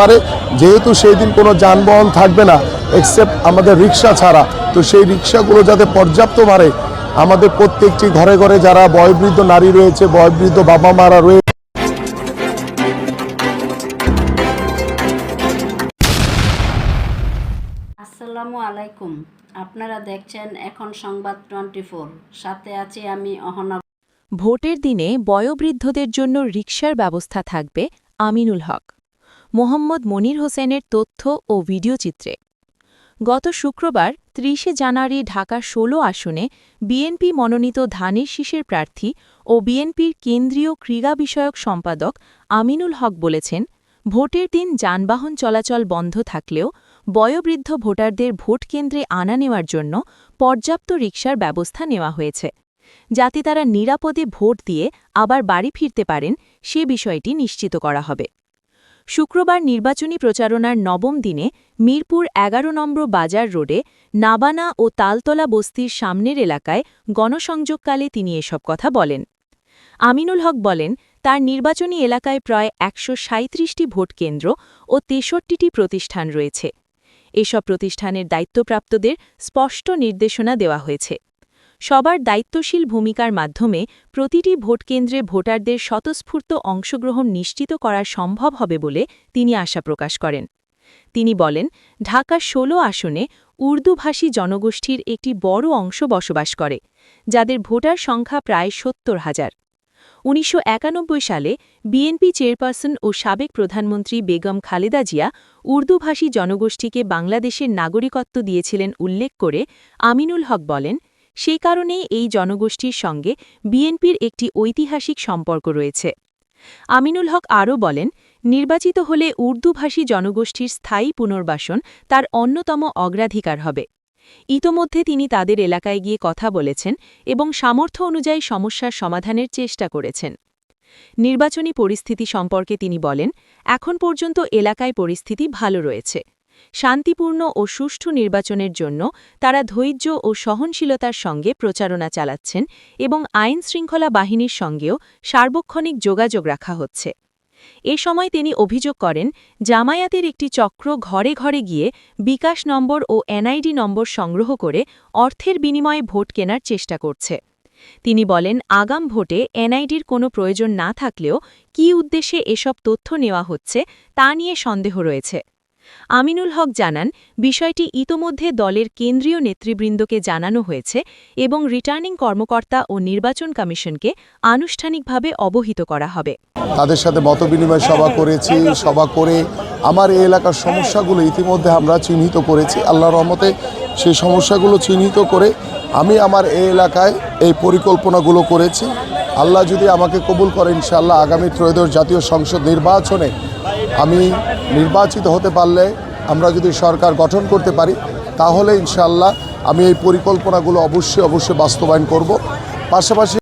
পারে যেহেতু সেই দিন কোনো যানবাহন থাকবে না এক্সেপ্ট আমাদের রিক্সা ছাড়া তো সেই রিক্সাগুলো যাতে পর্যাপ্ত ভারে আমাদের প্রত্যেকটি ঘরে ঘরে যারা বয়োবৃদ্ধ নারী রয়েছে বয়োবৃদ্ধ বাবা মারা রয়েছে আসসালামু আলাইকুম। আপনারা দেখছেন এখন সংবাদ টোয়েন্টি সাথে আছি আমি অহনা ভোটের দিনে বয়োবৃদ্ধদের জন্য রিক্সার ব্যবস্থা থাকবে আমিনুল হক। মোহাম্মদ মনির হোসেনের তথ্য ও ভিডিও চিত্রে গত শুক্রবার ত্রিশে জানুয়ারি ঢাকা ১৬ আসনে বিএনপি মনোনীত ধানের শীষের প্রার্থী ও বিএনপির কেন্দ্রীয় ক্রীড়া বিষয়ক সম্পাদক আমিনুল হক বলেছেন, ভোটের দিন যানবাহন চলাচল বন্ধ থাকলেও বয়োবৃদ্ধ ভোটারদের ভোট কেন্দ্রে আনা নেওয়ার জন্য পর্যাপ্ত রিকশার ব্যবস্থা নেওয়া হয়েছে, যাতে তারা নিরাপদে ভোট দিয়ে আবার বাড়ি ফিরতে পারেন সে বিষয়টি নিশ্চিত করা হবে। শুক্রবার নির্বাচনী প্রচারণার নবম দিনে মিরপুর এগারো নম্বর বাজার রোডে নাবানা ও তালতলা বস্তির সামনের এলাকায় গণসংযোগকালে তিনি এসব কথা বলেন। আমিনুল হক বলেন, তার নির্বাচনী এলাকায় প্রায় একশো সাঁত্রিশটি ভোট কেন্দ্র ও তেষট্টিটি প্রতিষ্ঠান রয়েছে। এসব প্রতিষ্ঠানের দায়িত্বপ্রাপ্তদের স্পষ্ট নির্দেশনা দেওয়া হয়েছে। সবার দায়িত্বশীল ভূমিকার মাধ্যমে প্রতিটি ভোটকেন্দ্রে ভোটারদের স্বতঃস্ফূর্ত অংশগ্রহণ নিশ্চিত করা সম্ভব হবে বলে তিনি আশা প্রকাশ করেন। তিনি বলেন ঢাকা ১৬ আসনে উর্দুভাষী জনগোষ্ঠীর একটি বড় অংশ বসবাস করে, যাদের ভোটার সংখ্যা প্রায় সত্তর হাজার। উনিশশো সালে বিএনপি চেয়ারপারসন ও সাবেক প্রধানমন্ত্রী বেগম খালেদা জিয়া উর্দুভাষী জনগোষ্ঠীকে বাংলাদেশের নাগরিকত্ব দিয়েছিলেন উল্লেখ করে আমিনুল হক বলেন সেই কারণেই এই জনগোষ্ঠীর সঙ্গে বিএনপির একটি ঐতিহাসিক সম্পর্ক রয়েছে। আমিনুল হক আরও বলেন, নির্বাচিত হলে উর্দুভাষী জনগোষ্ঠীর স্থায়ী পুনর্বাসন তার অন্যতম অগ্রাধিকার হবে। ইতোমধ্যে তিনি তাদের এলাকায় গিয়ে কথা বলেছেন এবং সামর্থ্য অনুযায়ী সমস্যার সমাধানের চেষ্টা করেছেন। নির্বাচনী পরিস্থিতি সম্পর্কে তিনি বলেন, এখন পর্যন্ত এলাকায় পরিস্থিতি ভালো রয়েছে। শান্তিপূর্ণ ও সুষ্ঠু নির্বাচনের জন্য তারা ধৈর্য ও সহনশীলতার সঙ্গে প্রচারণা চালাচ্ছেন এবং আইন শৃঙ্খলা বাহিনীর সঙ্গেও সার্বক্ষণিক যোগাযোগ রাখা হচ্ছে। এ সময় তিনি অভিযোগ করেন, জামায়াতের একটি চক্র ঘরে ঘরে গিয়ে বিকাশ নম্বর ও এনআইডি নম্বর সংগ্রহ করে অর্থের বিনিময়ে ভোট কেনার চেষ্টা করছে। তিনি বলেন, আগাম ভোটে এনআইডির কোনো প্রয়োজন না থাকলেও কী উদ্দেশ্যে এসব তথ্য নেওয়া হচ্ছে তা নিয়ে সন্দেহ রয়েছে। আমিনুল হক জানান, বিষয়টি ইতোমধ্যে দলের কেন্দ্রীয় নেতৃবৃন্দকে জানানো হয়েছে এবং রিটার্নিং কর্মকর্তা ও নির্বাচন কমিশনকে আনুষ্ঠানিকভাবে অবহিত করা হবে। তাদের সাথে মতবিনিময় সভা করেছি, সভা করে আমার এই এলাকার সমস্যাগুলো ইতিমধ্যে আমরা চিহ্নিত করেছি। আল্লাহ রহমতে সেই সমস্যাগুলো চিহ্নিত করে আমি আমার এই এলাকায় এই পরিকল্পনাগুলো করেছি। আল্লাহ যদি আমাকে কবুল করে ইনশাআল্লাহ আগামী ত্রয়োদশ জাতীয় সংসদ নির্বাচনে আমি নির্বাচিত হতে পারলে আমরা যদি সরকার গঠন করতে পারি, তাহলে ইনশাল্লাহ আমি এই পরিকল্পনাগুলো অবশ্যই অবশ্যই বাস্তবায়ন করব। পাশাপাশি